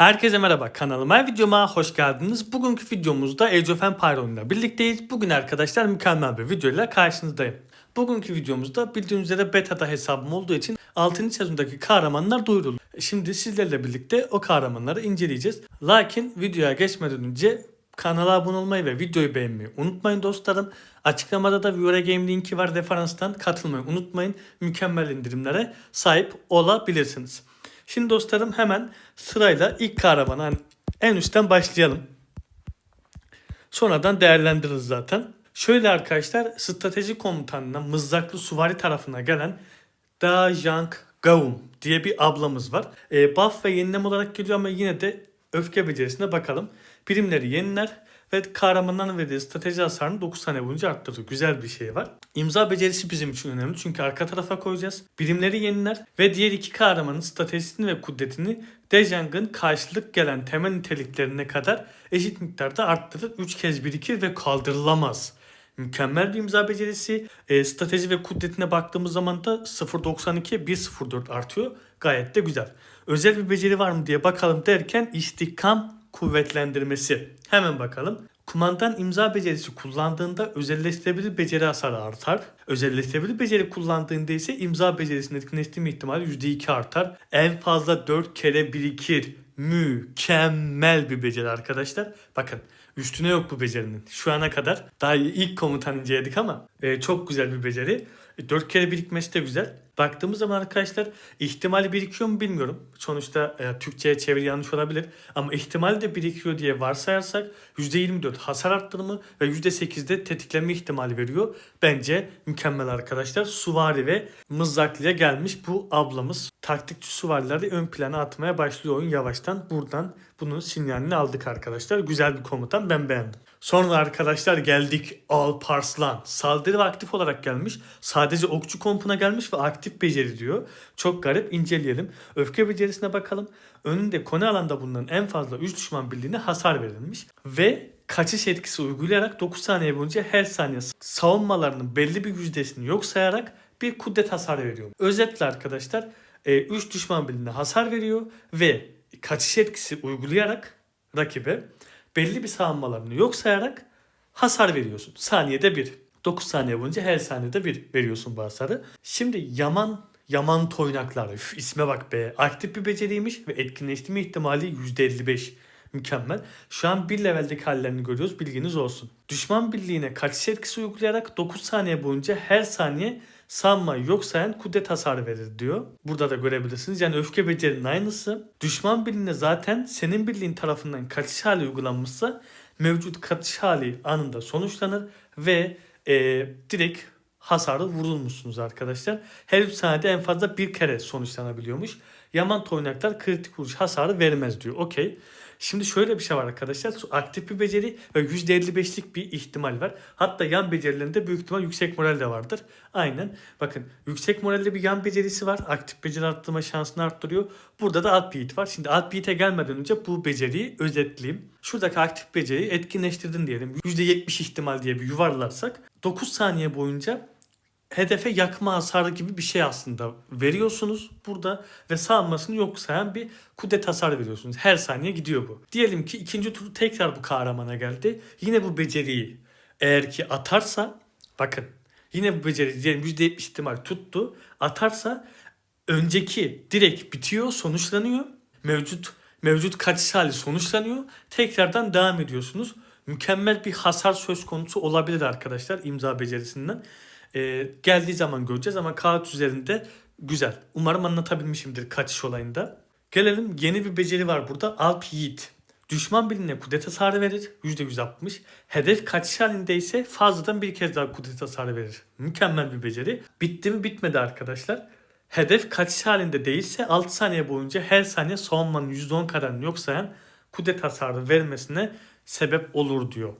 Herkese merhaba kanalıma videoma hoş geldiniz. Bugünkü videomuzda Age of Empire oyunuyla birlikteyiz. Bugün arkadaşlar mükemmel bir videoyla karşınızdayım. Bugünkü videomuzda bildiğiniz üzere beta'da hesabım olduğu için 6. sezondaki kahramanlar duyuruldu. Şimdi sizlerle birlikte o kahramanları inceleyeceğiz. Lakin videoya geçmeden önce kanala abone olmayı ve videoyu beğenmeyi unutmayın dostlarım. Açıklamada da Viewer Game linki var referanstan katılmayı unutmayın. Mükemmel indirimlere sahip olabilirsiniz. Şimdi dostlarım hemen sırayla ilk kahramana hani en üstten başlayalım. Sonradan değerlendiririz zaten. Şöyle arkadaşlar strateji komutanına mızraklı suvari tarafına gelen Da Jang Gaum diye bir ablamız var. E, buff ve yenileme olarak geliyor ama yine de öfke becerisine bakalım. Birimleri yeniler ve kahramanların verdiği strateji hasarını 9 saniye boyunca arttırır. Güzel bir şey var. İmza becerisi bizim için önemli çünkü arka tarafa koyacağız. Birimleri yeniler ve diğer iki kahramanın stratejisini ve kudretini Dejang'ın karşılık gelen temel niteliklerine kadar eşit miktarda arttırır. 3 kez birikir ve kaldırılamaz. Mükemmel bir imza becerisi. E, strateji ve kudretine baktığımız zaman da 0.92'ye 1.04 artıyor. Gayet de güzel. Özel bir beceri var mı diye bakalım derken istihkam kuvvetlendirmesi. Hemen bakalım. Kumandan imza becerisi kullandığında özelleştirebilir beceri hasarı artar. Özelleştirebilir beceri kullandığında ise imza becerisinin etkinleştirme ihtimali %2 artar. En fazla 4 kere birikir. Mükemmel bir beceri arkadaşlar. Bakın üstüne yok bu becerinin. Şu ana kadar daha ilk komutan inceledik ama e, çok güzel bir beceri. E, 4 kere birikmesi de güzel. Baktığımız zaman arkadaşlar ihtimali birikiyor mu bilmiyorum. Sonuçta e, Türkçe'ye çeviri yanlış olabilir. Ama ihtimal de birikiyor diye varsayarsak %24 hasar arttırımı ve %8'de tetiklenme ihtimali veriyor. Bence mükemmel arkadaşlar. Suvari ve mızraklıya gelmiş bu ablamız. Taktikçi suvarileri ön plana atmaya başlıyor oyun yavaştan. Buradan bunun sinyalini aldık arkadaşlar. Güzel bir komutan ben beğendim. Sonra arkadaşlar geldik Alparslan. Saldırı aktif olarak gelmiş. Sadece okçu kompuna gelmiş ve aktif beceri diyor. Çok garip inceleyelim. Öfke becerisine bakalım. Önünde konu alanda bulunan en fazla 3 düşman birliğine hasar verilmiş. Ve kaçış etkisi uygulayarak 9 saniye boyunca her saniye savunmalarının belli bir yüzdesini yok sayarak bir kudret hasar veriyor. Özetle arkadaşlar 3 düşman birliğine hasar veriyor ve kaçış etkisi uygulayarak rakibe belli bir savunmalarını yok sayarak hasar veriyorsun. Saniyede bir. 9 saniye boyunca her saniyede bir veriyorsun bu hasarı. Şimdi Yaman Yaman toynaklar. Üf, isme bak be. Aktif bir beceriymiş ve etkinleştirme ihtimali %55. Mükemmel. Şu an bir leveldeki hallerini görüyoruz. Bilginiz olsun. Düşman birliğine kaçış etkisi uygulayarak 9 saniye boyunca her saniye sanmayı yok sayan kudret hasarı verir diyor. Burada da görebilirsiniz. Yani öfke becerinin aynısı. Düşman birliğine zaten senin birliğin tarafından kaçış hali uygulanmışsa mevcut kaçış hali anında sonuçlanır ve e, direkt hasarı vurulmuşsunuz arkadaşlar. Her 3 saniyede en fazla bir kere sonuçlanabiliyormuş. Yaman toynaklar kritik vuruş hasarı vermez diyor. Okey. Şimdi şöyle bir şey var arkadaşlar. Aktif bir beceri ve %55'lik bir ihtimal var. Hatta yan becerilerinde büyük ihtimal yüksek moral de vardır. Aynen. Bakın yüksek moralde bir yan becerisi var. Aktif beceri arttırma şansını arttırıyor. Burada da alt beat var. Şimdi alt beat'e gelmeden önce bu beceriyi özetleyeyim. Şuradaki aktif beceriyi etkinleştirdin diyelim. %70 ihtimal diye bir yuvarlarsak 9 saniye boyunca hedefe yakma hasarı gibi bir şey aslında veriyorsunuz burada ve savunmasını yok sayan bir kudret hasar veriyorsunuz. Her saniye gidiyor bu. Diyelim ki ikinci tur tekrar bu kahramana geldi. Yine bu beceriyi eğer ki atarsa bakın yine bu beceri diyelim %70 ihtimal tuttu. Atarsa önceki direkt bitiyor, sonuçlanıyor. Mevcut mevcut kaçış hali sonuçlanıyor. Tekrardan devam ediyorsunuz. Mükemmel bir hasar söz konusu olabilir arkadaşlar imza becerisinden. Ee, geldiği zaman göreceğiz ama kağıt üzerinde güzel. Umarım anlatabilmişimdir kaçış olayında. Gelelim yeni bir beceri var burada. Alp Yiğit. Düşman birliğine kudret hasarı verir. %160. Hedef kaçış halinde ise fazladan bir kez daha kudret hasarı verir. Mükemmel bir beceri. Bitti mi bitmedi arkadaşlar. Hedef kaçış halinde değilse 6 saniye boyunca her saniye savunmanın %10 kadarını yok sayan kudret hasarı vermesine sebep olur diyor.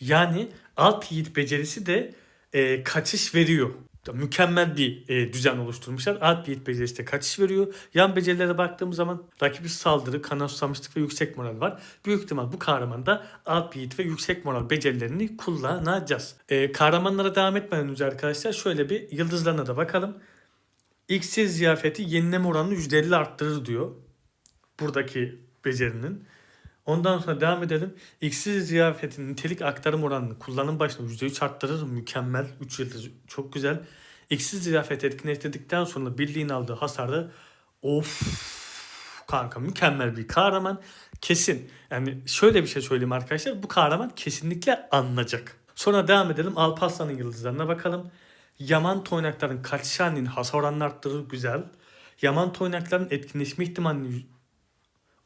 Yani alt yiğit becerisi de e, kaçış veriyor. Mükemmel bir e, düzen oluşturmuşlar. Alt yiğit becerisi de kaçış veriyor. Yan becerilere baktığımız zaman rakibi saldırı, kana susamışlık ve yüksek moral var. Büyük ihtimal bu kahramanda alt yiğit ve yüksek moral becerilerini kullanacağız. E, kahramanlara devam etmeden önce arkadaşlar şöyle bir yıldızlarına da bakalım. İksir ziyafeti yenileme oranını %50 arttırır diyor. Buradaki becerinin. Ondan sonra devam edelim. İksiz ziyafetin nitelik aktarım oranını kullanım başına %3 arttırır. Mükemmel. 3 yıldız çok güzel. İksiz ziyafet etkinleştirdikten sonra birliğin aldığı hasarı of kanka mükemmel bir kahraman. Kesin. Yani şöyle bir şey söyleyeyim arkadaşlar. Bu kahraman kesinlikle anlayacak. Sonra devam edelim. Alparslan'ın yıldızlarına bakalım. Yaman toynakların kaçış hasar oranını arttırır. Güzel. Yaman toynakların etkinleşme ihtimalini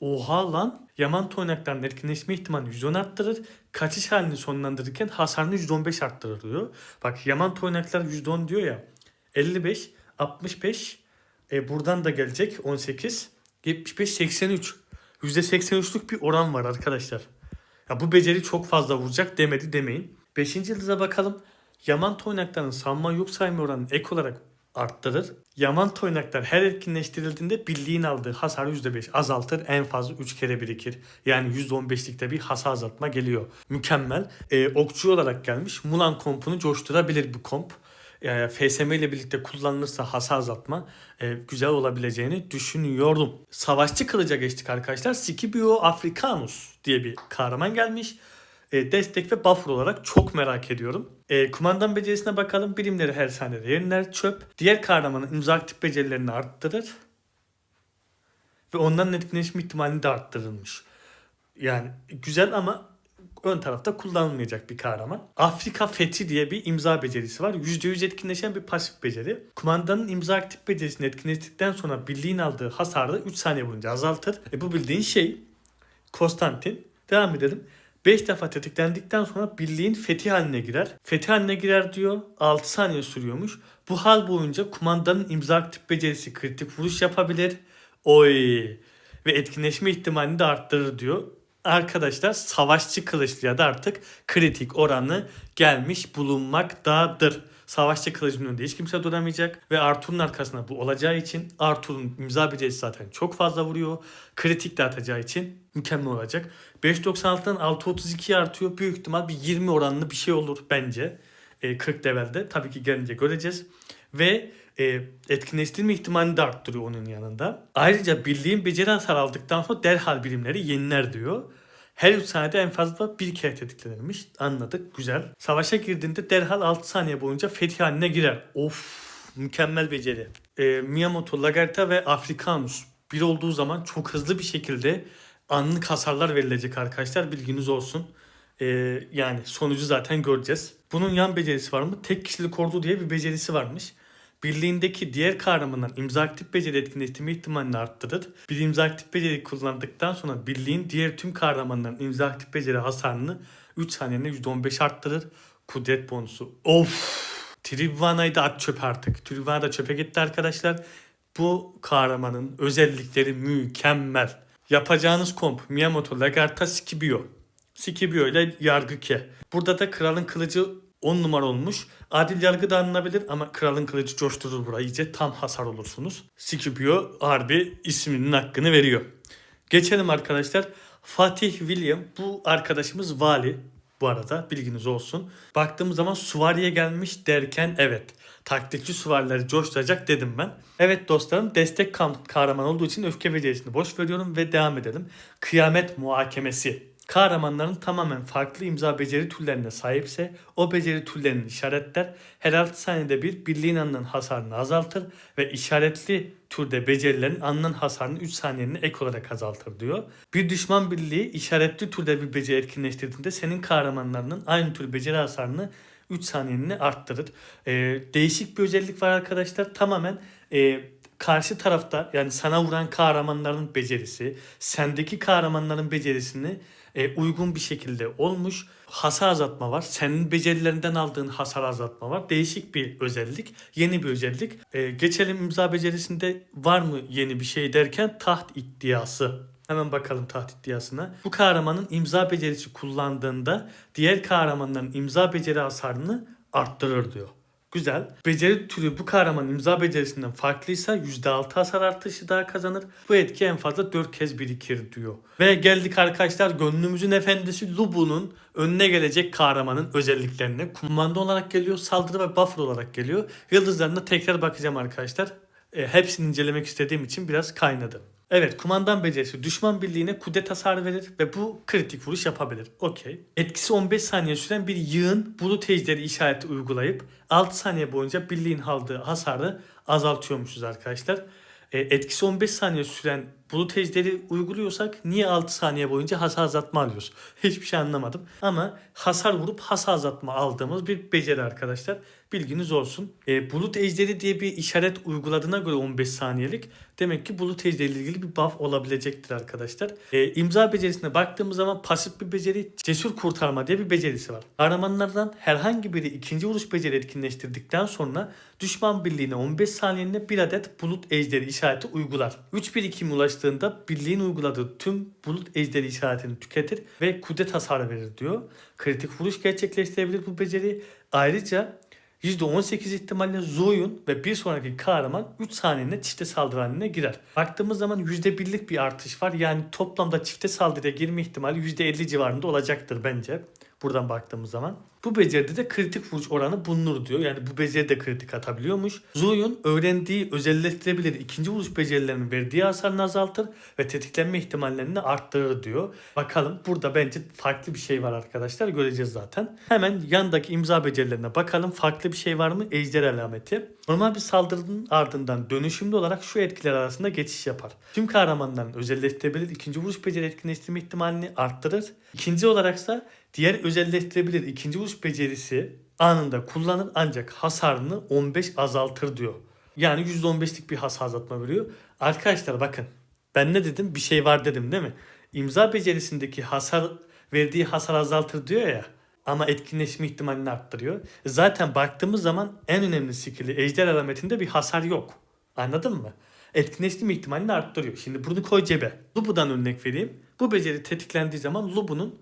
Oha lan. Yaman toynakların etkinleşme ihtimalini %10 arttırır. Kaçış halini sonlandırırken hasarını %15 arttırır diyor. Bak yaman toynaklar %10 diyor ya. 55, 65, e, buradan da gelecek 18, 75, 83. %83'lük bir oran var arkadaşlar. Ya bu beceri çok fazla vuracak demedi demeyin. 5. yıldıza bakalım. Yaman toynakların sanma yok sayma oranını ek olarak arttırır. Yaman toynaklar her etkinleştirildiğinde birliğin aldığı hasar %5 azaltır. En fazla 3 kere birikir. Yani %15'likte bir hasar azaltma geliyor. Mükemmel. Ee, okçu olarak gelmiş. Mulan kompunu coşturabilir bu komp. Ee, FSM ile birlikte kullanılırsa hasar azaltma e, güzel olabileceğini düşünüyorum. Savaşçı kılıca geçtik arkadaşlar. Scipio Africanus diye bir kahraman gelmiş e, destek ve buffer olarak çok merak ediyorum. E, kumandan becerisine bakalım. Birimleri her saniyede yeniler. Çöp. Diğer kahramanın imza aktif becerilerini arttırır. Ve onların etkileşim ihtimalini de arttırılmış. Yani güzel ama ön tarafta kullanılmayacak bir kahraman. Afrika Fethi diye bir imza becerisi var. %100 etkinleşen bir pasif beceri. Kumandanın imza aktif becerisini etkinleştikten sonra birliğin aldığı hasarı 3 saniye boyunca azaltır. E bu bildiğin şey Konstantin. Devam edelim. 5 defa tetiklendikten sonra birliğin fethi haline girer. Fethi haline girer diyor. 6 saniye sürüyormuş. Bu hal boyunca kumandanın imza aktif becerisi kritik vuruş yapabilir. Oy. Ve etkinleşme ihtimalini de arttırır diyor. Arkadaşlar savaşçı kılıçlıya da artık kritik oranı gelmiş bulunmaktadır. Savaşçı kılıcının önünde hiç kimse duramayacak ve Arthur'un arkasında bu olacağı için Arthur'un imza becerisi zaten çok fazla vuruyor. Kritik de atacağı için mükemmel olacak. 5.96'dan 6.32'ye artıyor. Büyük ihtimal bir 20 oranlı bir şey olur bence. E, 40 levelde. Tabii ki gelince göreceğiz. Ve e, etkinleştirme ihtimalini de arttırıyor onun yanında. Ayrıca birliğin beceri hasar aldıktan sonra derhal birimleri yeniler diyor. Her 3 saniyede en fazla bir kere tetiklenirmiş. Anladık. Güzel. Savaşa girdiğinde derhal 6 saniye boyunca fethi haline girer. Of mükemmel beceri. E, Miyamoto, Lagerta ve Afrikanus bir olduğu zaman çok hızlı bir şekilde anlık hasarlar verilecek arkadaşlar. Bilginiz olsun. E, yani sonucu zaten göreceğiz. Bunun yan becerisi var mı? Tek kişilik ordu diye bir becerisi varmış. Birliğindeki diğer kahramanların imza aktif beceri etkinleştirme ihtimalini arttırır. Bir imza aktif beceri kullandıktan sonra birliğin diğer tüm kahramanların imza aktif beceri hasarını 3 saniyede %15 arttırır. Kudret bonusu. Of! Tribvana'yı da at çöpe artık. Tribvana da çöpe gitti arkadaşlar. Bu kahramanın özellikleri mükemmel. Yapacağınız komp Miyamoto Lagarta Scipio. Scipio ile yargı ke. Burada da kralın kılıcı 10 numara olmuş. Adil yargı da alınabilir ama kralın kılıcı coşturur burayı iyice tam hasar olursunuz. Scipio harbi isminin hakkını veriyor. Geçelim arkadaşlar. Fatih William bu arkadaşımız vali bu arada bilginiz olsun. Baktığımız zaman Suvari'ye gelmiş derken evet taktikçi süvarileri coşturacak dedim ben. Evet dostlarım destek kahraman olduğu için öfke becerisini boş veriyorum ve devam edelim. Kıyamet muhakemesi. Kahramanların tamamen farklı imza beceri türlerine sahipse o beceri türlerini işaretler. Her 6 saniyede bir birliğin alınan hasarını azaltır ve işaretli türde becerilerin alınan hasarını 3 saniyenin ek olarak azaltır diyor. Bir düşman birliği işaretli türde bir beceri etkinleştirdiğinde senin kahramanlarının aynı tür beceri hasarını 3 saniyeni arttırır. Ee, değişik bir özellik var arkadaşlar. Tamamen e, karşı tarafta yani sana vuran kahramanların becerisi, sendeki kahramanların becerisini e, uygun bir şekilde olmuş. Hasar azaltma var. Senin becerilerinden aldığın hasar azaltma var. Değişik bir özellik. Yeni bir özellik. E, geçelim imza becerisinde var mı yeni bir şey derken taht iddiası. Hemen bakalım taht iddiasına. Bu kahramanın imza becerisi kullandığında diğer kahramanların imza beceri hasarını arttırır diyor. Güzel. Beceri türü bu kahramanın imza becerisinden farklıysa %6 hasar artışı daha kazanır. Bu etki en fazla 4 kez birikir diyor. Ve geldik arkadaşlar gönlümüzün efendisi Lubu'nun önüne gelecek kahramanın özelliklerine. Kumanda olarak geliyor, saldırı ve buffer olarak geliyor. Yıldızlarına tekrar bakacağım arkadaşlar. E, hepsini incelemek istediğim için biraz kaynadı. Evet kumandan becerisi düşman birliğine kudret hasar verir ve bu kritik vuruş yapabilir. Okey. Etkisi 15 saniye süren bir yığın bulut ejderi işareti uygulayıp 6 saniye boyunca birliğin aldığı hasarı azaltıyormuşuz arkadaşlar. E, etkisi 15 saniye süren bulut ejderi uyguluyorsak niye 6 saniye boyunca hasar azaltma alıyoruz? Hiçbir şey anlamadım. Ama hasar vurup hasar azaltma aldığımız bir beceri arkadaşlar. Bilginiz olsun. E, bulut ejderi diye bir işaret uyguladığına göre 15 saniyelik demek ki bulut ejderi ile ilgili bir buff olabilecektir arkadaşlar. E, imza becerisine baktığımız zaman pasif bir beceri cesur kurtarma diye bir becerisi var. Kahramanlardan herhangi biri ikinci vuruş beceri etkinleştirdikten sonra düşman birliğine 15 saniyeliğine bir adet bulut ejderi işareti uygular. 3 birikim ulaştığında birliğin uyguladığı tüm bulut ejderi işaretini tüketir ve kudret hasarı verir diyor. Kritik vuruş gerçekleştirebilir bu beceri. Ayrıca %18 ihtimalle Zoyun ve bir sonraki kahraman 3 saniyede çifte saldırı haline girer. Baktığımız zaman %1'lik bir artış var. Yani toplamda çifte saldırıya girme ihtimali %50 civarında olacaktır bence. Buradan baktığımız zaman. Bu beceride de kritik vuruş oranı bulunur diyor. Yani bu beceri de kritik atabiliyormuş. Zoyun öğrendiği özelleştirebilir ikinci vuruş becerilerinin verdiği hasarını azaltır ve tetiklenme ihtimallerini arttırır diyor. Bakalım burada bence farklı bir şey var arkadaşlar. Göreceğiz zaten. Hemen yandaki imza becerilerine bakalım. Farklı bir şey var mı? Ejder alameti. Normal bir saldırının ardından dönüşümlü olarak şu etkiler arasında geçiş yapar. Tüm kahramanların özelleştirebilir ikinci vuruş beceri etkinleştirme ihtimalini arttırır. İkinci olaraksa diğer özelleştirebilir ikinci vuruş becerisi anında kullanır ancak hasarını 15 azaltır diyor. Yani %15'lik bir hasar azaltma veriyor. Arkadaşlar bakın ben ne dedim bir şey var dedim değil mi? İmza becerisindeki hasar verdiği hasar azaltır diyor ya ama etkinleşme ihtimalini arttırıyor. Zaten baktığımız zaman en önemli skill'i ejder alametinde bir hasar yok. Anladın mı? Etkinleşme ihtimalini arttırıyor. Şimdi bunu koy cebe. Lubu'dan örnek vereyim. Bu beceri tetiklendiği zaman Lubu'nun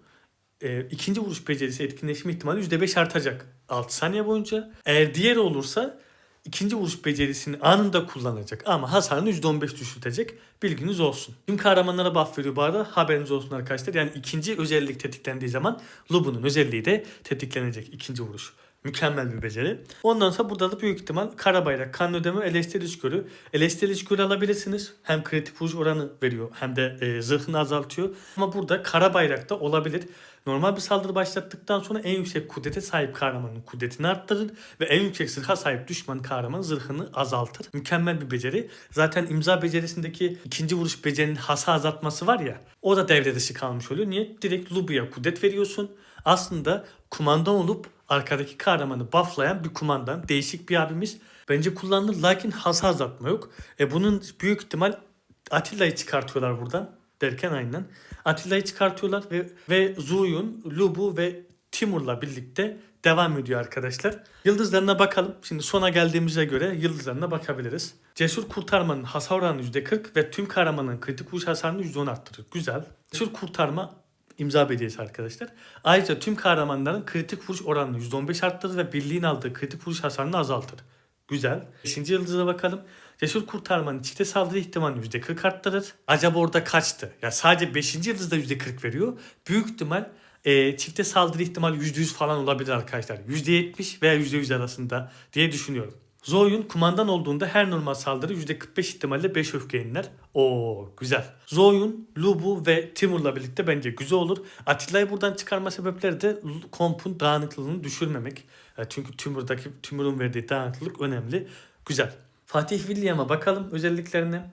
e, ikinci vuruş becerisi etkinleşme ihtimali %5 artacak 6 saniye boyunca. Eğer diğeri olursa ikinci vuruş becerisini anında kullanacak ama hasarını %15 düşürtecek. Bilginiz olsun. Tüm kahramanlara buff veriyor bu arada. Haberiniz olsun arkadaşlar. Yani ikinci özellik tetiklendiği zaman Lubu'nun özelliği de tetiklenecek ikinci vuruş. Mükemmel bir beceri. Ondan sonra burada da büyük ihtimal Karabayrak, kan ödeme, eleştiri skörü. Eleştiri skörü alabilirsiniz. Hem kritik vuruş oranı veriyor hem de e, zırhını azaltıyor. Ama burada Karabayrak da olabilir. Normal bir saldırı başlattıktan sonra en yüksek kudrete sahip kahramanın kudretini arttırır ve en yüksek zırha sahip düşman kahraman zırhını azaltır. Mükemmel bir beceri. Zaten imza becerisindeki ikinci vuruş becerinin hasar azaltması var ya o da devre dışı kalmış oluyor. Niye? Direkt Lubu'ya kudret veriyorsun. Aslında kumandan olup arkadaki kahramanı bufflayan bir kumandan. Değişik bir abimiz. Bence kullanılır lakin hasar azaltma yok. E bunun büyük ihtimal Atilla'yı çıkartıyorlar buradan derken aynen. Atilla'yı çıkartıyorlar ve, ve Zuyun, Lubu ve Timur'la birlikte devam ediyor arkadaşlar. Yıldızlarına bakalım. Şimdi sona geldiğimize göre yıldızlarına bakabiliriz. Cesur kurtarmanın hasar oranı %40 ve tüm kahramanın kritik vuruş hasarını %10 arttırır. Güzel. Cesur kurtarma imza becerisi arkadaşlar. Ayrıca tüm kahramanların kritik vuruş oranını %15 arttırır ve birliğin aldığı kritik vuruş hasarını azaltır. Güzel. Beşinci yıldıza bakalım. Cesur kurtarmanın çifte saldırı ihtimalini %40 arttırır. Acaba orada kaçtı? Ya sadece 5. yıldızda %40 veriyor. Büyük ihtimal e, çifte saldırı ihtimali %100 falan olabilir arkadaşlar. %70 veya %100 arasında diye düşünüyorum. Zoyun kumandan olduğunda her normal saldırı %45 ihtimalle 5 öfke yeniler. Oo güzel. Zoyun, Lubu ve Timur'la birlikte bence güzel olur. Atilla'yı buradan çıkarma sebepleri de kompun dağınıklığını düşürmemek. E, Çünkü Timur'daki Timur'un verdiği dağınıklık önemli. Güzel. Fatih William'a bakalım özelliklerine.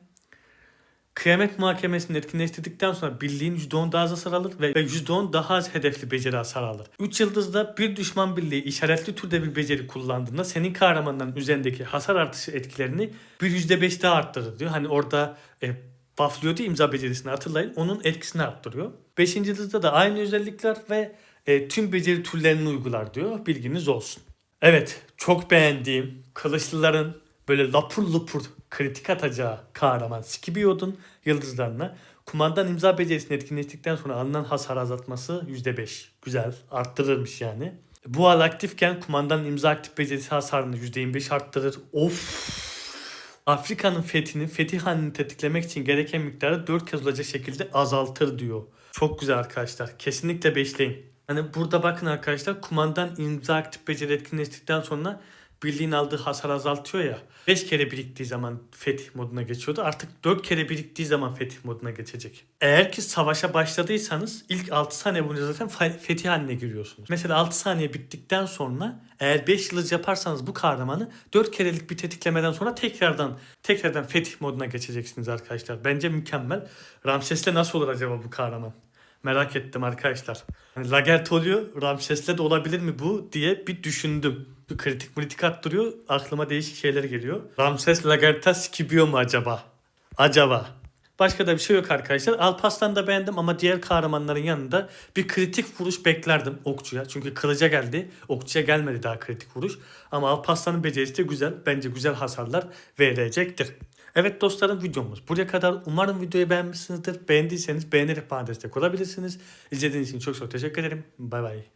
Kıyamet muhakemesini etkinleştirdikten sonra birliğin %10 daha az hasar alır ve %10 daha az hedefli beceri hasar alır. 3 yıldızda bir düşman birliği işaretli türde bir beceri kullandığında senin kahramanların üzerindeki hasar artışı etkilerini bir %5 daha arttırır diyor. Hani orada e, bufflıyordu ya imza becerisini hatırlayın. Onun etkisini arttırıyor. 5. yıldızda da aynı özellikler ve e, tüm beceri türlerini uygular diyor. Bilginiz olsun. Evet çok beğendiğim kılıçlıların böyle lapur lupur kritik atacağı kahraman Skibiyod'un yıldızlarına kumandan imza becerisini etkinleştikten sonra alınan hasar azaltması %5. Güzel arttırırmış yani. Bu hal aktifken kumandanın imza aktif becerisi hasarını %25 arttırır. Of! Afrika'nın fethini, fetih halini tetiklemek için gereken miktarı 4 kez olacak şekilde azaltır diyor. Çok güzel arkadaşlar. Kesinlikle beşleyin. Hani burada bakın arkadaşlar kumandan imza aktif beceri etkinleştikten sonra birliğin aldığı hasar azaltıyor ya. 5 kere biriktiği zaman fetih moduna geçiyordu. Artık 4 kere biriktiği zaman fetih moduna geçecek. Eğer ki savaşa başladıysanız ilk 6 saniye boyunca zaten fe- fetih haline giriyorsunuz. Mesela 6 saniye bittikten sonra eğer 5 yıldız yaparsanız bu kahramanı 4 kerelik bir tetiklemeden sonra tekrardan tekrardan fetih moduna geçeceksiniz arkadaşlar. Bence mükemmel. Ramses'le nasıl olur acaba bu kahraman? Merak ettim arkadaşlar. Hani Lagert oluyor, Ramses'le de olabilir mi bu diye bir düşündüm. Bir kritik kritik attırıyor, aklıma değişik şeyler geliyor. Ramses Lagert'a sikibiyor mu acaba? Acaba. Başka da bir şey yok arkadaşlar. Alparslan'ı da beğendim ama diğer kahramanların yanında bir kritik vuruş beklerdim okçuya. Çünkü kılıca geldi. Okçuya gelmedi daha kritik vuruş. Ama Alparslan'ın becerisi de güzel. Bence güzel hasarlar verecektir. Evet dostlarım videomuz buraya kadar. Umarım videoyu beğenmişsinizdir. Beğendiyseniz beğenerek bana destek olabilirsiniz. İzlediğiniz için çok çok teşekkür ederim. Bay bay.